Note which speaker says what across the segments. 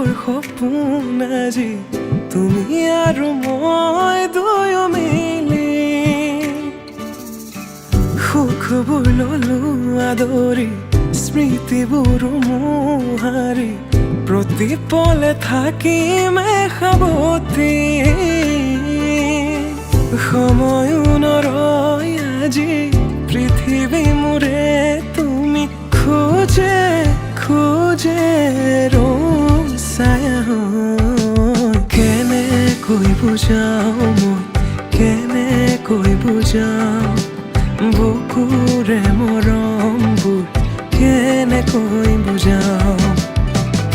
Speaker 1: সজাবৰ সপোন আজি তুমি আৰু মই দুয়ো মিলি। সুখবোৰ ললো আদৰি স্মৃতিবোৰ মোহাৰি প্ৰতি পলে থাকিম সাৱতি সময়ো নৰয় আজি পৃথিৱী মোৰে তুমি খোজে খোজে বুজাও মই কেনেকৈ বুজাও বুকুৰে মৰমবোৰ কেনেকৈ বুজাও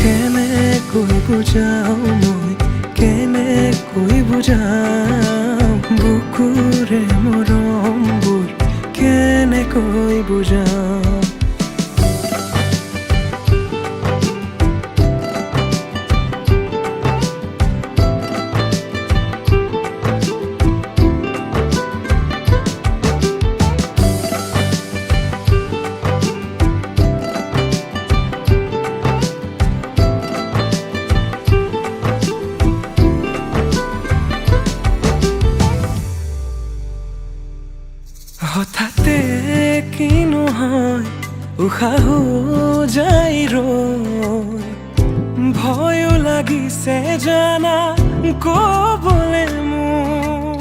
Speaker 1: কেনেকৈ বুজাও মই কেনেকৈ বুজাও বুকুৰে মৰমবোৰ কেনেকৈ বুজাও উশাহো যাই ৰৈ ভয়ো লাগিছে জানা কবলে মোৰ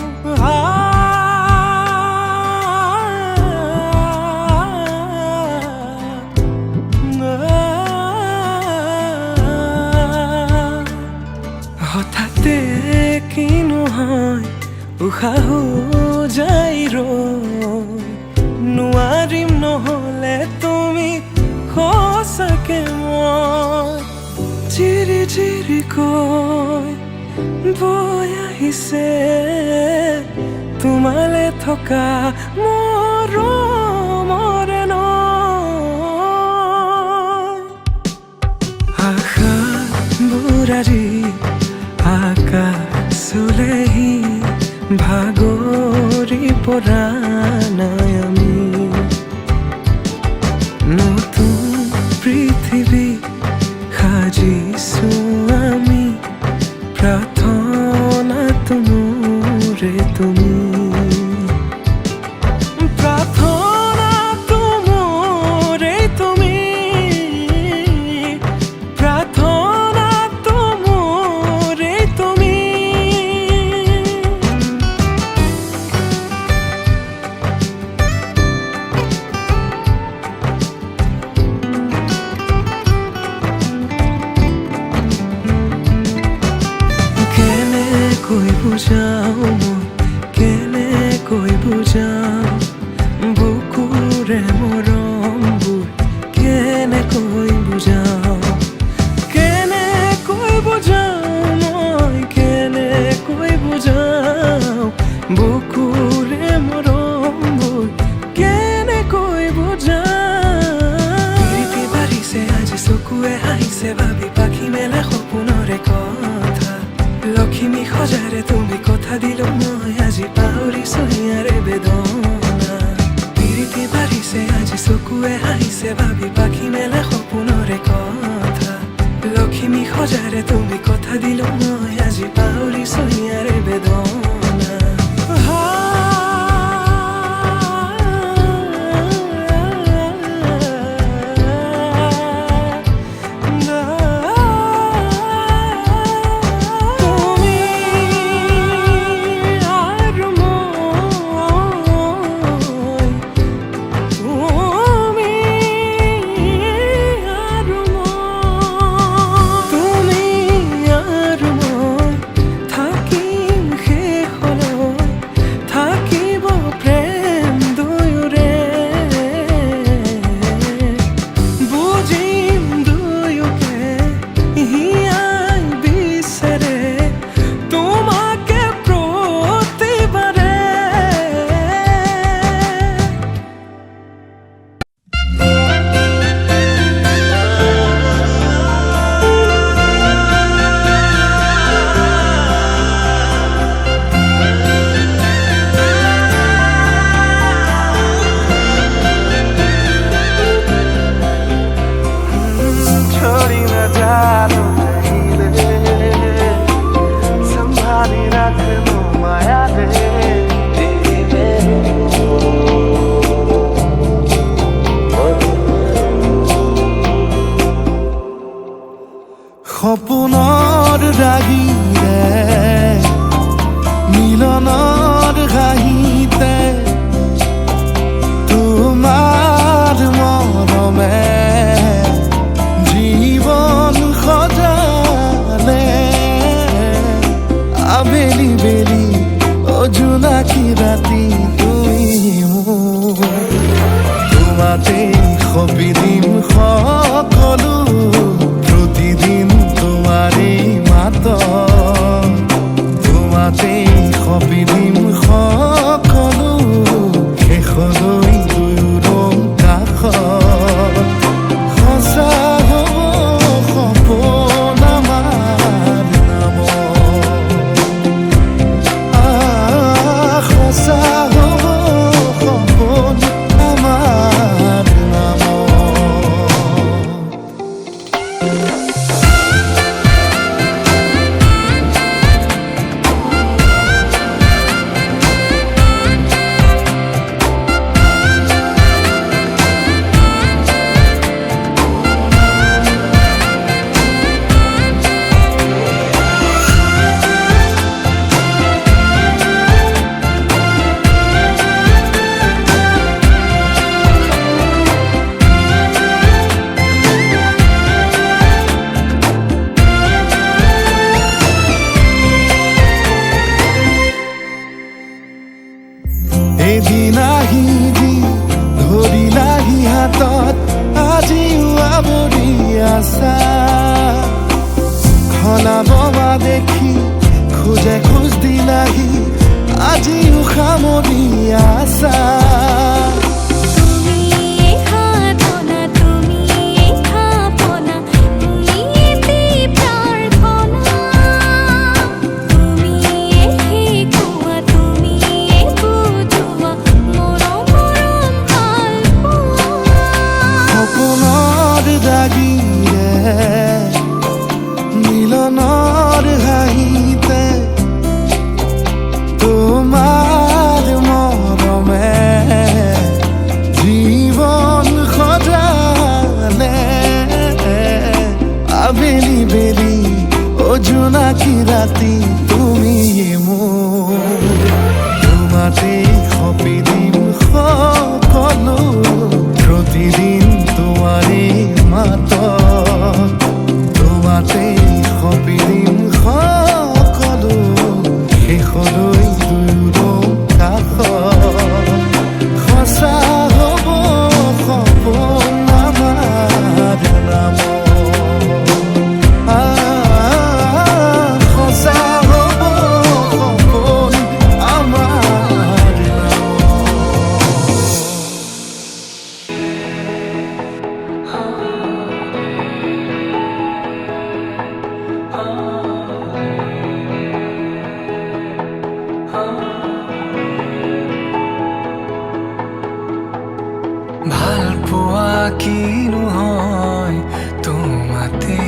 Speaker 1: হঠাতে কিনো হয়? উশাহো যাই ৰৈ নোৱাৰিম তুমি সঁচাকে মই চিৰি চিৰি কৈ বৈ আহিছে। তোমালে থকা মৰমৰে নৈ বাঢ়িছে আজি চকুৱে হাঁহিছে, ভাবি পাখি মেলা সপোনৰে কথা। লখিমী সজাৰে তুমি কথা দিলো মই, আজি পাহৰিছো হিয়াৰে বেদনা
Speaker 2: করিয়াছা পোৱা কি নহয় তোমাতে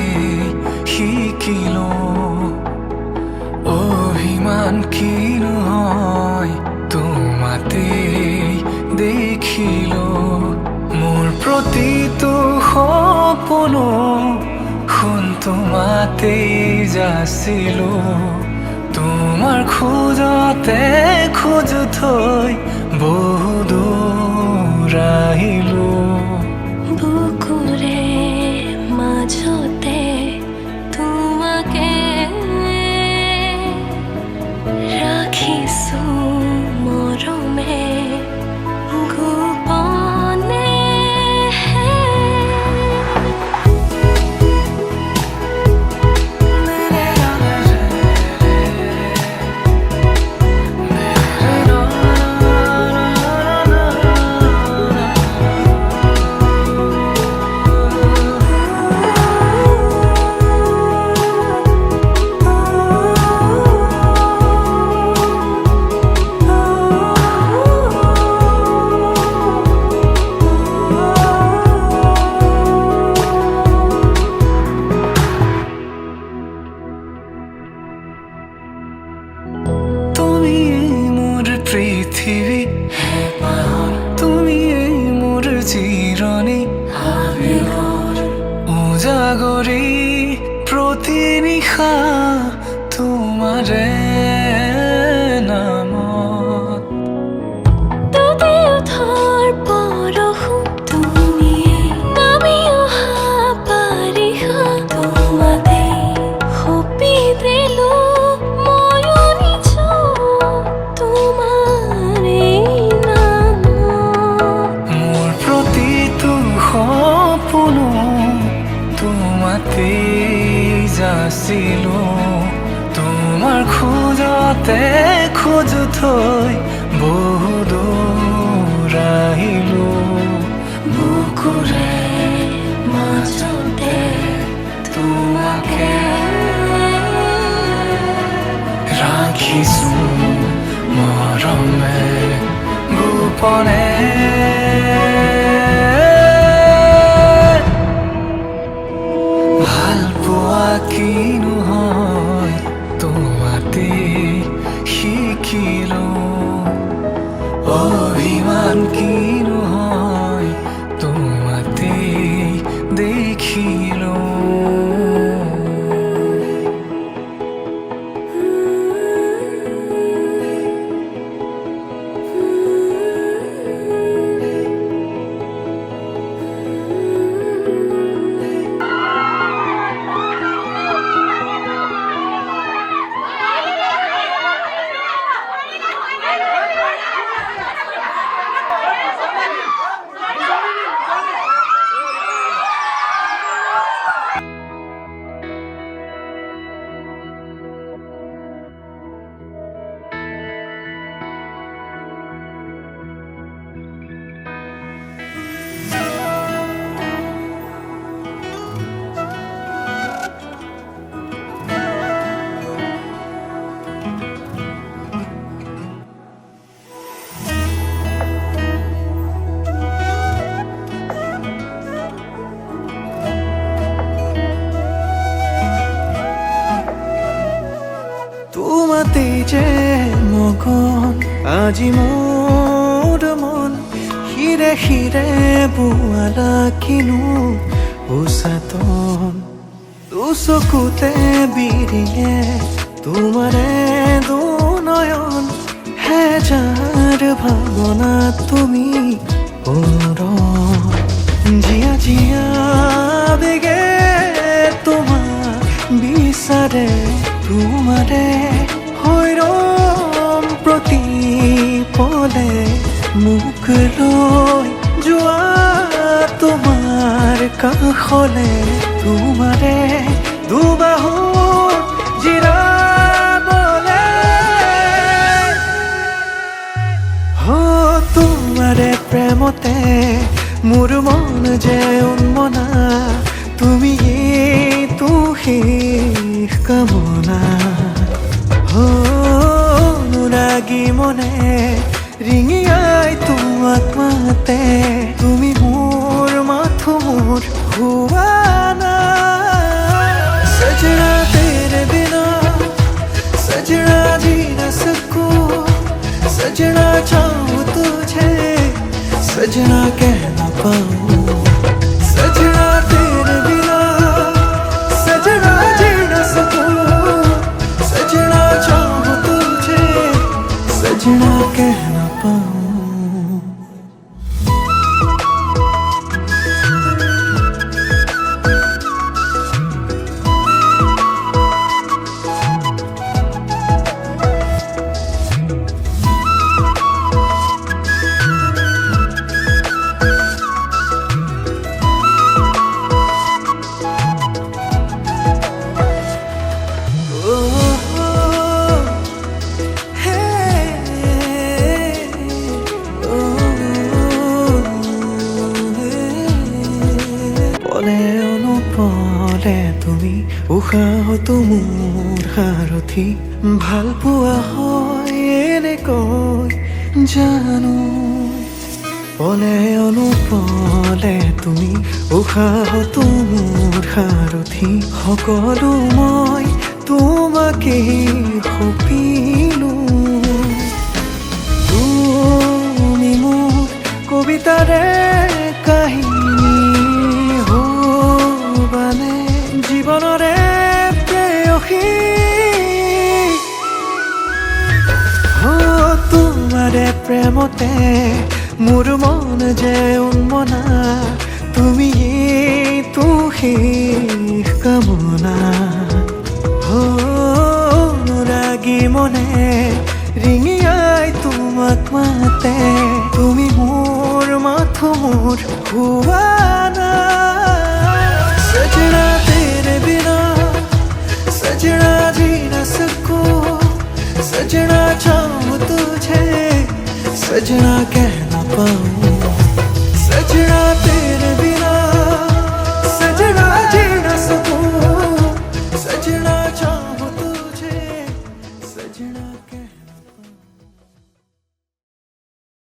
Speaker 2: শিকিলো অভিমান কি নহয় তোমাতে দেখিলো। মোৰ প্ৰতিটো সপোনো শুন তোমাতে যাছিলো তোমাৰ খোজতে খোজো থৈ বৈ তোমারে। মতে খোঁজ থৈ বহুদূৰ আহিলো।
Speaker 3: বুকুৰে মাজতে তোমাকে ৰাখিছো মৰমে। গোপনে
Speaker 1: শিকিলো অভিমান কিনো
Speaker 4: আজি মোৰ মন হিৰে হিৰে বোৱালা কিনো উচাতন দুচকুতে বিৰিয়ে তোমাৰে দুনয়ন। হেজাৰ ভাৱনা তুমি অনুৰণ মোক লৈ যোৱা তোমাৰ কাষলে, তোমাৰে দুবাহুত জিৰাবলে। তোমাৰে প্ৰেমতে মোৰ মন যে উন্মনা, তুমি তো শেষ কামনা। অনুৰাগী মনে তোমাক মাতে তুমি মোৰ মাথো মোৰ হুৱানা সজনা তেৰে বিনা सजना जी न सकूं सजना चाहूं तुझे सजना कह न पाऊं সাৰথি ভালো পোৱা হয় এনেকৈ জানো। পলে অনুপলে তুমি উশাহতো মোৰ সাৰথি সকলো মই তোমাকেই সপিলো। তুমি মোৰ কবিতাৰে কাহিনী তোমাৰে মোর মন যে উন্মনা তুমি তুহি কামনা। হ রাগি মনে ৰিঙিয়াই